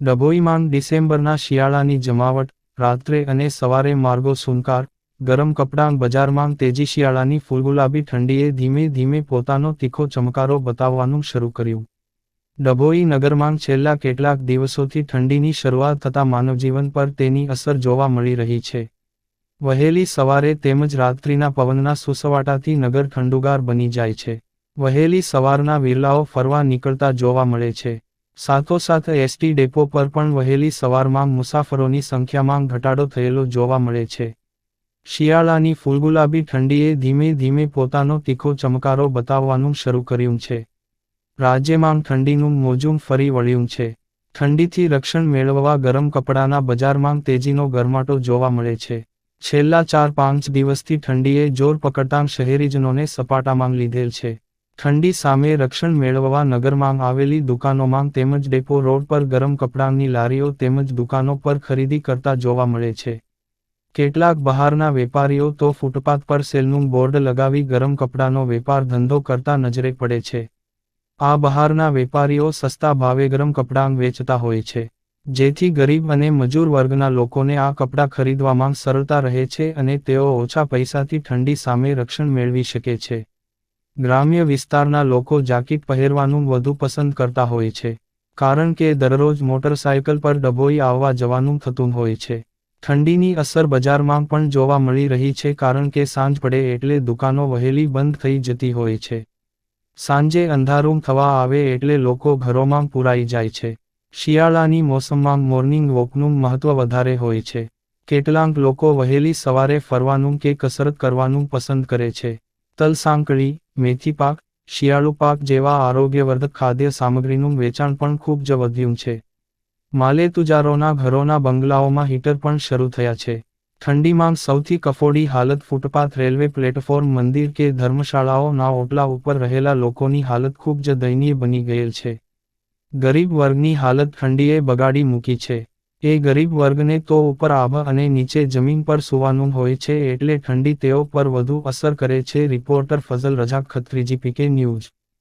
ડભોઈમાં ડિસેમ્બરના શિયાળાની જમાવટ, રાત્રે અને સવારે માર્ગો સુનકાર, ગરમ કપડાં બજારમાં તેજી શિયાળાની ફૂલગુલાબી ઠંડીએ ધીમે ધીમે પોતાનો તીખો ચમકારો બતાવવાનું શરૂ કર્યું. ડભોઈ નગરમાં છેલ્લા કેટલાક દિવસોથી ઠંડીની શરૂઆત થતાં માનવજીવન પર તેની અસર જોવા મળી રહી છે. વહેલી સવારે તેમજ રાત્રિના પવનના સુસવાટાથી નગર ઠંડુગાર બની જાય છે. વહેલી સવારના વિરલાઓ ફરવા નીકળતા જોવા મળે છે. સાથોસાથ એસટી ડેપો પર પણ વહેલી સવારમાં મુસાફરોની સંખ્યામાં ઘટાડો થયેલો જોવા મળે છે. શિયાળાની ફૂલગુલાબી ઠંડીએ ધીમે ધીમે પોતાનો તીખો ચમકારો બતાવવાનું શરૂ કર્યું છે. રાજ્યમાં ઠંડીનું મોજું ફરી વળ્યું છે. ઠંડીથી રક્ષણ મેળવવા ગરમ કપડાના બજારમાં તેજીનો ગરમાટો જોવા મળે છે. છેલ્લા ચાર પાંચ દિવસથી ઠંડીએ જોર પકડતાં શહેરીજનોને સપાટામાં લીધેલ છે. ઠંડી સામે રક્ષણ મેળવવા નગરમાં આવેલી દુકાનોમાં તેમજ ડેપો રોડ પર ગરમ કપડાંની લારીઓ તેમજ દુકાનો પર ખરીદી કરતા જોવા મળે છે. કેટલાક બહારના વેપારીઓ તો ફૂટપાથ પર સેલનું બોર્ડ લગાવી ગરમ કપડાનો વેપાર ધંધો કરતા નજરે પડે છે. આ બહારના વેપારીઓ સસ્તા ભાવે ગરમ કપડાં વેચતા હોય છે. જેથી ગરીબ અને મજૂર વર્ગના લોકોને આ કપડાં ખરીદવામાં સરળતા રહે છે અને તેઓ ઓછા પૈસાથી ઠંડી સામે રક્ષણ મેળવી શકે છે. ગ્રામ્ય વિસ્તારના લોકો જાકીટ પહેરવાનું વધુ પસંદ કરતા હોય છે, કારણ કે દરરોજ મોટરસાયકલ પર ડબોઈ આવવા જવાનું થતું હોય છે. ઠંડીની અસર બજારમાં પણ જોવા મળી રહી છે, કારણ કે સાંજ પડે એટલે દુકાનો વહેલી બંધ થઈ જતી હોય છે. સાંજે અંધારું થવા આવે એટલે લોકો ઘરોમાં પુરાઈ જાય છે. શિયાળાની મોસમમાં મોર્નિંગ વોકનું મહત્વ વધારે હોય છે. કેટલાંક લોકો વહેલી સવારે ફરવાનું કે કસરત કરવાનું પસંદ કરે છે. તલ સાંકળી મેથી પાક, શિયાળુ પાક જેવા આરોગ્યવર્ધક ખાદ્ય સામગ્રીનું વેચાણ પણ ખૂબ જ વધ્યું છે. માલેતુજારોના ઘરોના બંગલાઓમાં હીટર પણ શરૂ થયા છે. ઠંડીમાં સૌથી કફોડી હાલત ફૂટપાથ, રેલવે પ્લેટફોર્મ, મંદિર કે ધર્મશાળાઓના ઓટલા ઉપર રહેલા લોકોની હાલત ખૂબ જ દયનીય બની ગયેલ છે. ગરીબ વર્ગની હાલત ઠંડીએ બગાડી મૂકી છે. એ ગરીબ વર્ગને તો ઉપર આભ અને નીચે જમીન પર સુવાનું હોય છે એટલે ઠંડી તેઓ પર વધુ અસર કરે છે. રિપોર્ટર ફઝલ રજાક ખત્રીજી, પીકે ન્યૂઝ.